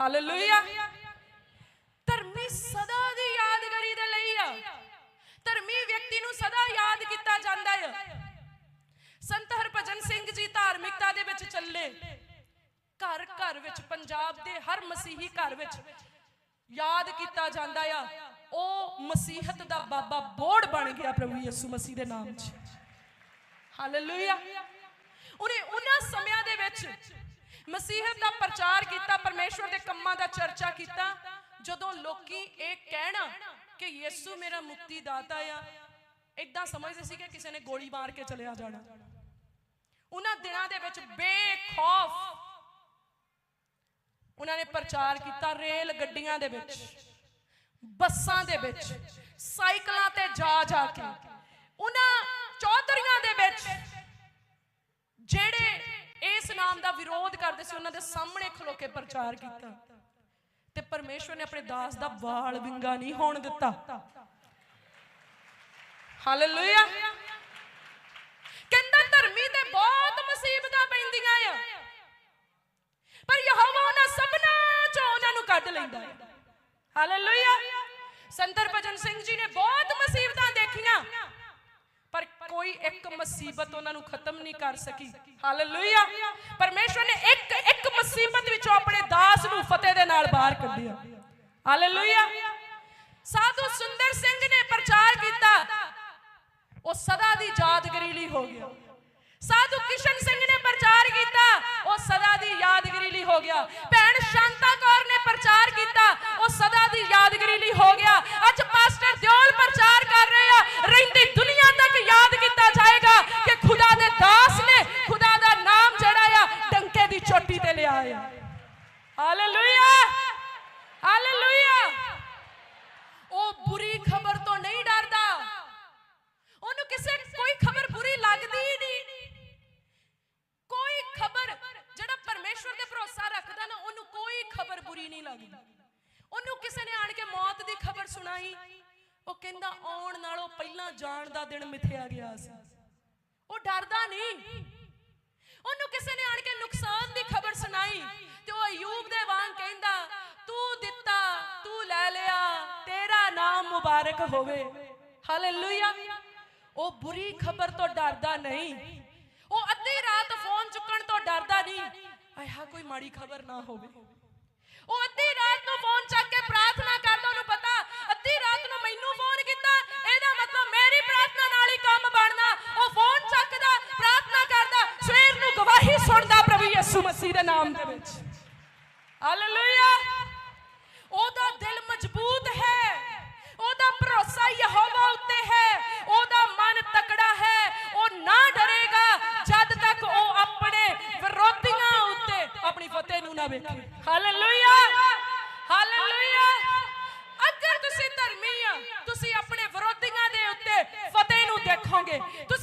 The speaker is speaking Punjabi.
ਹਾਲੇਲੂਇਆ ਧਰਮੀ ਸਦਾ ਦੀ ਯਾਦਗਾਰੀ ਦੇ ਲਈ ਆ। ਧਰਮੀ ਵਿਅਕਤੀ ਨੂੰ ਸਦਾ ਯਾਦ ਕੀਤਾ ਜਾਂਦਾ ਹੈ ਸੰਤ ਹਰਭਜਨ ਸਿੰਘ ਜੀ ਧਾਰਮਿਕਤਾ ਦੇ ਵਿੱਚ ਚੱਲੇ। ਘਰ ਘਰ ਵਿੱਚ, ਪੰਜਾਬ ਦੇ ਹਰ ਮਸੀਹੀ ਘਰ ਵਿੱਚ ਯਾਦ ਕੀਤਾ ਜਾਂਦਾ ਆ। ਉਹ ਮਸੀਹਤ ਦਾ ਬਾਬਾ ਬੋੜ ਬਣ ਗਿਆ ਪ੍ਰਭੂ ਯਿਸੂ ਮਸੀਹ ਦੇ ਨਾਮ 'ਚ। ਹਾਲੇਲੂਇਆ ਉਹਨੇ ਉਹਨਾਂ ਸਮਿਆਂ ਦੇ ਵਿੱਚ ਮਸੀਹਤ ਦਾ ਪ੍ਰਚਾਰ ਕੀਤਾ, ਪਰਮੇਸ਼ਵਰ ਦੇ ਕੰਮਾਂ ਦਾ ਚਰਚਾ ਕੀਤਾ, ਜਦੋਂ ਲੋਕੀ ਇਹ ਕਹਿਣਾ ਕਿ ਯਿਸੂ ਮੇਰਾ ਮੁਕਤੀ ਦਾਤਾ ਆ ਇਦਾਂ ਸਮਝਦੇ ਸੀ ਕਿ ਕਿਸੇ ਨੇ ਗੋਲੀ ਮਾਰ ਕੇ ਚਲਿਆ ਜਾਣਾ। ਉਹਨਾਂ ਦਿਨਾਂ ਦੇ ਵਿੱਚ ਬੇਖੌਫ ਉਹਨਾਂ ਨੇ ਪ੍ਰਚਾਰ ਕੀਤਾ ਰੇਲ ਗੱਡੀਆਂ ਦੇ ਵਿੱਚ, ਬੱਸਾਂ ਦੇ ਵਿੱਚ, ਸਾਈਕਲਾਂ ਤੇ ਜਾ ਜਾ ਕੇ। ਉਹਨਾਂ ਚੌਧਰੀਆਂ ਦੇ ਵਿੱਚ ਜਿਹੜੇ ਇਸ ਦਾ ਵਿਰੋਧ ਕਰਦੇ ਸੀ, ਉਹਨਾਂ ਦੇ ਸਾਹਮਣੇ ਖਲੋ ਕੇ ਪ੍ਰਚਾਰ ਕੀਤਾ। ਤੇ ਪਰਮੇਸ਼ਵਰ ਨੇ ਆਪਣੇ ਦਾਸ ਦਾ ਵਾਲ ਵਿੰਗਾ ਨਹੀਂ ਹੋਣ ਦਿੱਤਾ। ਹਾਲੇਲੂਇਆ। ਕਹਿੰਦਾ ਧਰਮੀ ਤੇ ਬਹੁਤ ਮੁਸੀਬਤਾਂ ਪੈਂਦੀਆਂ ਆ। ਪਰ ਯਹੋਵਾ ਉਹਨਾਂ ਸਭਨਾਂ ਚੋਂ ਉਹਨਾਂ ਨੂੰ ਕੱਢ ਲੈਂਦਾ ਹੈ ਹਾਲੇਲੂਇਆ। ਸੰਤਰ ਭਜਨ ਸਿੰਘ ਜੀ ਨੇ ਬਹੁਤ ਮੁਸੀਬਤਾਂ ਦੇਖੀਆਂ। ਕੋਈ ਇੱਕ ਮੁਸੀਬਤ ਉਹਨਾਂ ਨੂੰ ਖਤਮ ਨਹੀਂ ਕਰ ਸਕੀ। ਹਾਲੇਲੂਇਆ ਪਰਮੇਸ਼ਵਰ ਨੇ ਇੱਕ ਇੱਕ ਮੁਸੀਬਤ ਵਿੱਚੋਂ ਆਪਣੇ ਦਾਸ ਨੂੰ ਫਤਿਹ ਦੇ ਨਾਲ ਬਾਹਰ ਕੱਢਿਆ। ਹਾਲੇਲੂਇਆ ਸਾਧੂ ਸੁੰਦਰ ਸਿੰਘ ਨੇ ਪ੍ਰਚਾਰ ਕੀਤਾ। ਉਹ ਸਦਾ ਦੀ ਯਾਦਗਰੀ ਲਈ ਹੋ ਗਿਆ। ਸਾਧੂ ਕਿਸ਼ਨ ਸਿੰਘ ਨੇ ਪ੍ਰਚਾਰ ਕੀਤਾ। ਉਹ ਸਦਾ ਦੀ ਯਾਦਗਰੀ ਲਈ ਹੋ ਗਿਆ। ਭੈਣ ਸ਼ਾਂਤ ਕੌਰ ਨੇ ਪ੍ਰਚਾਰ ਕੀਤਾ ਉਹ ਸਦਾ ਦੀ ਯਾਦਗਰੀ ਲਈ ਹੋ ਗਿਆ ਅੱਜ ਪਾਸਟਰ ਦਿਓਲ ਪ੍ਰਚਾਰ ਕਰ ਰਹੇ ਆ ਰਹਿੰਦੀ ਦੁਨੀਆ ਤੱਕ ਯਾਦ ਕੀਤਾ ਜਾਏਗਾ ਕਿ ਖੁਦਾ ਦੇ ਦਾਸ ਨੇ ਖੁਦਾ ਦਾ ਨਾਮ ਜਿਹੜਾ ਆ ਡੰਕੇ ਦੀ ਚੋਟੀ ਤੇ ਲਿਆ ਆ ਹਾਲੇਲੂਇਆ ਹਾਲੇਲੂਇਆ ਉਹ ਬੁਰੀ ਖਬਰ ਤੋਂ ਨਹੀਂ ਡਰਦਾ ਉਹਨੂੰ ਕਿਸੇ ਕੋਈ ਖਬਰ ਬੁਰੀ ਲੱਗਦੀ ਹੀ ਨਹੀਂ ਕੋਈ ਖਬਰ ਜਿਹੜਾ ਪਰਮੇਸ਼ਵਰ ਤੇ ਭਰੋਸਾ ਰੱਖਦਾ ਨਾ ਉਹਨੂੰ ਕੋਈ ਖਬਰ ਬੁਰੀ ਨਹੀਂ ਲੱਗਦੀ। ਉਹਨੂੰ ਕਿਸੇ ਨੇ ਆਣ ਕੇ ਮੌਤ ਦੀ ਖਬਰ ਸੁਣਾਈ। ਉਹ ਕਹਿੰਦਾ, ਆਉਣ ਨਾਲੋਂ ਪਹਿਲਾਂ ਜਾਣ ਦਾ ਦਿਨ ਮਿਥਿਆ ਗਿਆ ਸੀ। ਉਹ ਡਰਦਾ ਨਹੀਂ। ਉਹਨੂੰ ਕਿਸੇ ਨੇ ਆਣ ਕੇ ਨੁਕਸਾਨ ਦੀ ਖਬਰ ਸੁਣਾਈ ਤੇ ਉਹ ਅਯੂਬ ਦੇ ਵਾਂਗ ਕਹਿੰਦਾ, ਤੂੰ ਦਿੱਤਾ, ਤੂੰ ਲੈ ਲਿਆ, ਤੇਰਾ ਨਾਮ ਮੁਬਾਰਕ ਹੋਵੇ। ਹਾਲੇਲੂਇਆ ਉਹ ਬੁਰੀ ਖਬਰ ਤੋਂ ਡਰਦਾ ਨਹੀਂ। ਉਹ ਅੱਧੀ ਰਾਤ ਫੋਨ ਚੁੱਕਣ ਤੋਂ ਡਰਦਾ ਨਹੀਂ। ਆਇਆ ਕੋਈ ਮਾੜੀ ਖਬਰ ਨਾ ਹੋਵੇ। ਉਹ ਅੱਧੀ ਰਾਤ ਨੂੰ ਫੋਨ ਚੱਕ ਕੇ ਪ੍ਰਾਰਥਨਾ ਕਰਦਾ ਉਹਨੂੰ ਪਤਾ ਅੱਧੀ ਰਾਤ ਨੂੰ ਮੈਨੂੰ ਫੋਨ ਕੀਤਾ, ਇਹਦਾ ਮਤਲਬ ਮੇਰੀ ਪ੍ਰਾਰਥਨਾ ਨਾਲ ਹੀ ਕੰਮ ਬਣਨਾ ਉਹ ਫੋਨ ਚੱਕਦਾ, ਪ੍ਰਾਰਥਨਾ ਕਰਦਾ, ਸਵੇਰ ਨੂੰ ਗਵਾਹੀ ਸੁਣਦਾ ਪ੍ਰਭੂ ਯਿਸੂ ਮਸੀਹ ਦੇ ਨਾਮ ਦੇ ਵਿੱਚ। ਹਾਲੇਲੂਇਆ ਉਹਦਾ ਦਿਲ ਮਜ਼ਬੂਤ ਹੈ ਉਹਦਾ ਭਰੋਸਾ ਯਹੋਵਾ ਉੱਤੇ ਹੈ ਉਹਦਾ ਮਨ ਤਕੜਾ ਹੈ ਉਹ ਨਾ ਡਰੇਗਾ ਜਦ ਤੱਕ ਉਹ ਆਪਣੇ ਵਿਰੋਧੀਆਂ ਉੱਤੇ ਆਪਣੀ ਫਤਿਹ ਨੂੰ ਨਾ ਵੇਖੇ ਹਾਲੇਲੂਇਆ। ਹਾਲੇਲੂਇਆ। ਅਗਰ ਤੁਸੀਂ ਧਰਮੀ ਆ, ਤੁਸੀਂ ਆਪਣੇ ਵਿਰੋਧੀਆਂ ਦੇ ਉੱਤੇ ਫਤਿਹ ਨੂੰ ਦੇਖੋਗੇ। ਤੁਸੀਂ